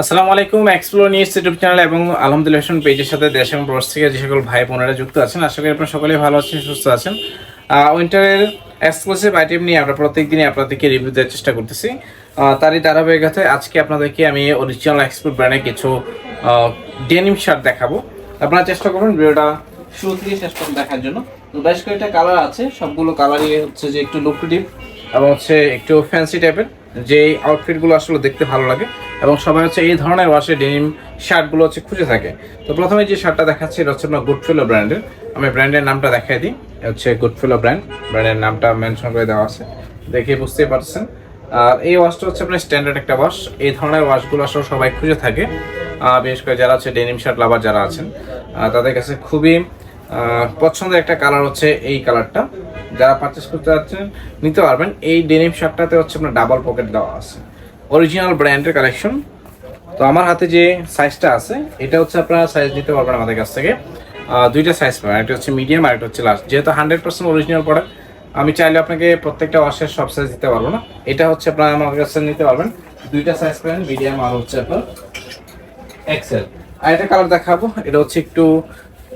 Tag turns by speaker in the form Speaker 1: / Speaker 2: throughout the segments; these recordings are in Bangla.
Speaker 1: আসসালামু আলাইকুম এক্সপ্লোর নিউজ ইউটিউব চ্যানেল এবং আলহামদুলিল্লাহ পেজের সাথে দেশ এবং প্রবাস থেকে যে সকল ভাই বোনেরা যুক্ত আছেন, আশা করি আপনারা সকলেই ভালো আছেন, সুস্থ আছেন। উইন্টারের এক্সক্লুসিভ আইটেম নিয়ে আমরা প্রত্যেকদিনই আপনাদেরকে রিভিউ দেওয়ার চেষ্টা করতেছি। তারই ধারাবাহিকতায় আজকে আপনাদেরকে আমি অরিজিনাল এক্সপোর্ট ব্র্যান্ডের কিছু ডেনিম শার্ট দেখাবো। আপনারা চেষ্টা করুন ভিডিওটা শুরু থেকে শেষ পর্যন্ত দেখার জন্য। বেশ কয়েকটা কালার আছে, সবগুলো কালারই হচ্ছে যে একটু লুকটিভ এবং হচ্ছে একটু ফ্যান্সি টাইপের যে আউটফিটগুলো আসলে দেখতে ভালো লাগে। এবং সবাই হচ্ছে এই ধরনের ওয়াশে ডেনিম শার্টগুলো হচ্ছে খুঁজে থাকে। তো প্রথমে যে শার্টটা দেখাচ্ছি, এটা হচ্ছে গুডফিলো ব্র্যান্ডের আমি ব্র্যান্ডের নামটা দেখাই দিই। হচ্ছে গুডফিলো ব্র্যান্ড ব্র্যান্ডের নামটা মেনশন করে দেওয়া আছে। দেখে বুঝতেই পারছেন। আর এই ওয়াশটা হচ্ছে আপনার স্ট্যান্ডার্ড একটা ওয়াশ এই ধরনের ওয়াশগুলো আসলে সবাই খুঁজে থাকে। বিশেষ করে যারা হচ্ছে ডেনিম শার্ট লাভার যারা আছেন তাদের কাছে খুবই পছন্দের একটা কালার হচ্ছে এই কালারটা যারা পারচেস করতে যাচ্ছেন, নিতে পারবেন। এই ডেনিম শার্টটাতে হচ্ছে আপনার ডাবল পকেট দেওয়া আছে। অরিজিনাল ব্র্যান্ডের কালেকশন তো আমার হাতে যে সাইজটা আছে, এটা হচ্ছে আপনারা সাইজ নিতে পারবেন আমাদের কাছ থেকে। দুইটা সাইজ পাবেন। একটা হচ্ছে মিডিয়াম আর একটা হচ্ছে লাস্ট যেহেতু হান্ড্রেড পার্সেন্ট অরিজিনাল প্রোডাক্ট আমি চাইলে আপনাকে প্রত্যেকটা ওয়াশের সব সাইজ দিতে পারব না। এটা হচ্ছে আপনারা আমার কাছে নিতে পারবেন। দুইটা সাইজ পাবেন মিডিয়াম আর হচ্ছে আপনার এক্সেল আর এটা কালার দেখাবো। এটা হচ্ছে একটু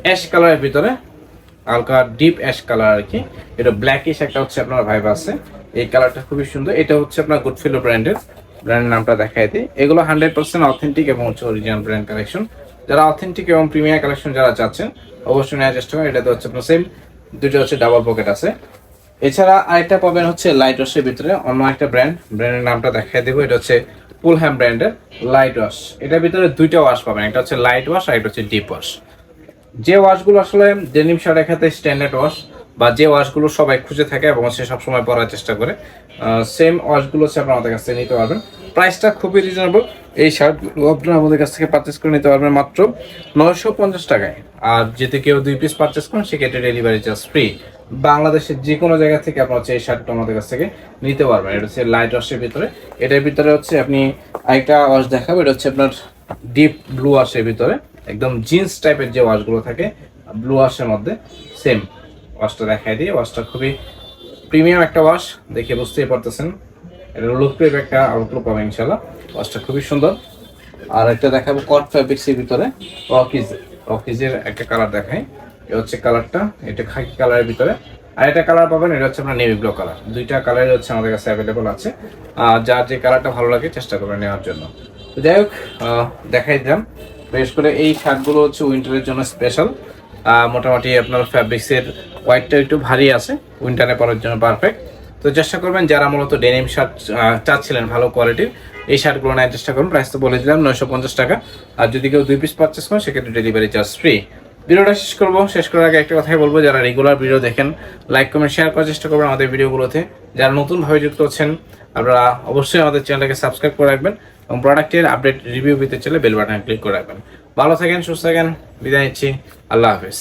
Speaker 1: অ্যাশ কালারের ভিতরে। হালকা ডিপ অ্যাশ কালার আর কি এটা ব্ল্যাকিশ একটা হচ্ছে আপনার ভাইব আছে। এই কালারটা খুবই সুন্দর। এটা হচ্ছে আপনার গুডফিলো ব্র্যান্ডের ব্র্যান্ডের নামটা দেখাই দিই। এগুলো হান্ড্রেড পার্সেন্ট অথেন্টিক এবং হচ্ছে অরিজিনাল ব্র্যান্ড কালেকশন যারা অথেন্টিক এবং প্রিমিয়ার কালেকশন যারা চাচ্ছেন, অবশ্যই নেওয়ার চেষ্টা করেন। এটাতে হচ্ছে আপনার সেম দুটো হচ্ছে ডাবল পকেট আছে। এছাড়া আরেকটা পাবেন হচ্ছে লাইট ওয়াশের ভিতরে অন্য একটা ব্র্যান্ড ব্র্যান্ডের নামটা দেখাই দেবো। এটা হচ্ছে পুলহ্যাম ব্র্যান্ডের লাইট ওয়াশ এটার ভিতরে দুইটা ওয়াশ পাবেন। একটা হচ্ছে লাইট ওয়াশ আর একটা হচ্ছে ডিপ ওয়াশ যে ওয়াশগুলো আসলে ডেনিম শার্টের ক্ষেত্রে স্ট্যান্ডার্ড ওয়াশ বা যে ওয়াশগুলো সবাই খুঁজে থাকে এবং সে সবসময় পরার চেষ্টা করে সেম ওয়াশগুলো হচ্ছে আপনারা আমাদের কাছ থেকে নিতে পারবেন। প্রাইসটা খুবই রিজনেবল এই শার্টগুলো আপনারা আমাদের কাছ থেকে পারচেস করে নিতে পারবেন মাত্র নয়শো পঞ্চাশ টাকায়। আর যেতে কেউ দুই পিস পারচেস করেন, সেক্ষেত্রে ডেলিভারি চার্জ ফ্রি বাংলাদেশের যে কোনো জায়গা থেকে আপনার হচ্ছে এই শার্টটা আমাদের কাছ থেকে নিতে পারবেন। এটা হচ্ছে লাইট ওয়াশের ভিতরে। এটার ভিতরে হচ্ছে আপনি আরেকটা ওয়াশ দেখাবো। এটা হচ্ছে আপনার ডিপ ব্লু ওয়াশের ভিতরে। একদম জিন্স টাইপের যে ওয়াশগুলো থাকে ব্লু ওয়াশের মধ্যে সেম ওয়াশটা দেখাই দিই। ওয়াশটা খুবই প্রিমিয়াম একটা ওয়াশ দেখে বুঝতেই পারতেছেন। এটা লুক টাইপ একটা আউটলুক পাবেন ইনশাল্লাহ ওয়াশটা খুবই সুন্দর। আর একটা দেখাবো কট ফ্যাব্রিক্সের ভিতরে। রকিজ রকিজের একটা কালার দেখাই। এটা হচ্ছে কালারটা এটা খাকি কালারের ভিতরে। আর একটা কালার পাবেন, এটা হচ্ছে আপনার নেভি ব্লু কালার দুইটা কালার হচ্ছে আমাদের কাছে অ্যাভেলেবল আছে। আর যার যে কালারটা ভালো লাগে, চেষ্টা করবেন নেওয়ার জন্য। তো যাই হোক দেখাই দিলাম। বিশেষ করে এই শার্টগুলো হচ্ছে উইন্টারের জন্য স্পেশাল মোটামুটি আপনার ফ্যাব্রিক্সের হোয়াইটটা একটু ভারী আছে উইন্টারে পরার জন্য পারফেক্ট তো চেষ্টা করবেন যারা মূলত ডেনিম শার্ট চাচ্ছিলেন ভালো কোয়ালিটির এই শার্টগুলো নেওয়ার চেষ্টা করুন। প্রাইস তো বলে দিলাম, নয়শো পঞ্চাশ টাকা। আর যদি কেউ দুই পিস পারচেস করেন, সেক্ষেত্রে ডেলিভারি চার্জ ফ্রি ভিডিওটা শেষ করব। শেষ করার আগে একটা কথাই বলব, যারা রেগুলার ভিডিও দেখেন লাইক কমেন্ট শেয়ার করার চেষ্টা করবেন আমাদের ভিডিওগুলোতে। যারা নতুনভাবে যুক্ত হচ্ছেন, আপনারা অবশ্যই আমাদের চ্যানেলটাকে সাবস্ক্রাইব করে রাখবেন এবং প্রোডাক্টের আপডেট রিভিউ পেতে চাইলে বেল বাটনে ক্লিক করে রাখবেন। ভালো থাকেন, সুস্থ থাকেন, বিদায় নিচ্ছি, আল্লাহ হাফেজ।